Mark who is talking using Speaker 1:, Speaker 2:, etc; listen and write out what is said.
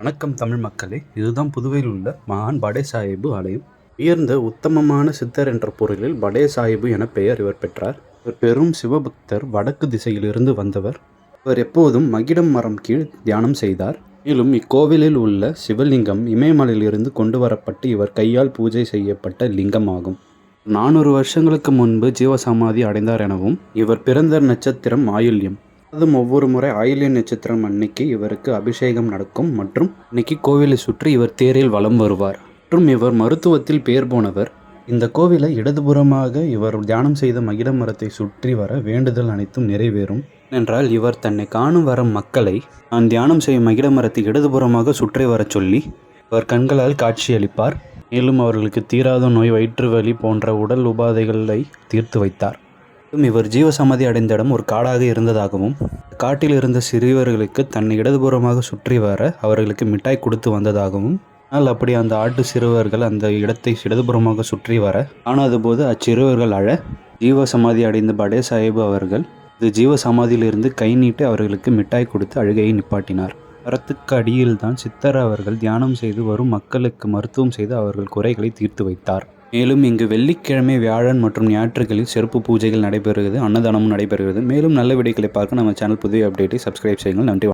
Speaker 1: வணக்கம் தமிழ் மக்களே இதுதான் புதுவையில் உள்ள மகான் படே சாஹிபு ஆலயம். உயர்ந்த உத்தமமான சித்தர் என்ற பொருளில் படே சாஹிபு என பெயர் இவர் பெற்றார். இவர் பெரும் சிவபக்தர் வடக்கு திசையிலிருந்து வந்தவர். இவர் எப்போதும் மகிடம் மரம் கீழ் தியானம் செய்தார். மேலும் இக்கோவிலில் உள்ள சிவலிங்கம் இமயமலையிலிருந்து கொண்டு வரப்பட்டு இவர் கையால் பூஜை செய்யப்பட்ட லிங்கமாகும். நானூறு வருஷங்களுக்கு முன்பு ஜீவசமாதி அடைந்தார் எனவும் இவர் பிறந்த நட்சத்திரம் ஆயுள்யம் அதுவும் ஒவ்வொரு முறை ஆயில்ய நட்சத்திரம் அன்னைக்கு இவருக்கு அபிஷேகம் நடக்கும் மற்றும் இன்னைக்கு கோவிலை சுற்றி இவர் தேரில் வலம் வருவார். மற்றும் இவர் மருத்துவத்தில் பேர் போனவர். இந்த கோவிலை இடதுபுறமாக இவர் தியானம் செய்த மகிட மரத்தை சுற்றி வர வேண்டுதல் அனைத்தும் நிறைவேறும். என்றால் இவர் தன்னை காணும் வரும் மக்களை நான் தியானம் செய்யும் மகிட மரத்தை இடதுபுறமாக சுற்றி வரச் சொல்லி அவர் கண்களால் காட்சியளிப்பார் மேலும் அவர்களுக்கு தீராத நோய் வயிற்று வலி போன்ற உடல் உபாதைகளை தீர்த்து வைத்தார். இவர் ஜீவசமாதி அடைந்த இடம் ஒரு காடாக இருந்ததாகவும் காட்டில் இருந்த சிறுவர்களுக்கு தன்னை இடதுபுறமாக சுற்றி வர அவர்களுக்கு மிட்டாய் கொடுத்து வந்ததாகவும் ஆனால் அப்படி அந்த ஆட்டு சிறுவர்கள் அந்த இடத்தை இடதுபுறமாக சுற்றி வர ஆனால் போது அச்சிறுவர்கள் அழ ஜீவசமாதி அடைந்த படே சாஹிப் அவர்கள் இது ஜீவசமாதியிலிருந்து கை நீட்டி அவர்களுக்கு மிட்டாய் கொடுத்து அழுகையை நிப்பாட்டினார். மரத்துக்கு அடியில் தான் சித்தர் அவர்கள் தியானம் செய்து வரும் மக்களுக்கு மருத்துவம் செய்து அவர்கள் குறைகளை தீர்த்து வைத்தார். மேலும் இங்கு வெள்ளிக்கிழமை வியாழன் மற்றும் ஞாயிற்றுக்கிழமை சிறப்பு பூஜைகள் நடைபெறுகிறது அன்னதானமும் நடைபெறுகிறது. மேலும் நல்ல வீடியோக்களை பார்க்க நம்ம சேனல் புதிய அப்டேட்டை சப்ஸ்கிரைப் செய்யுங்கள். நன்றி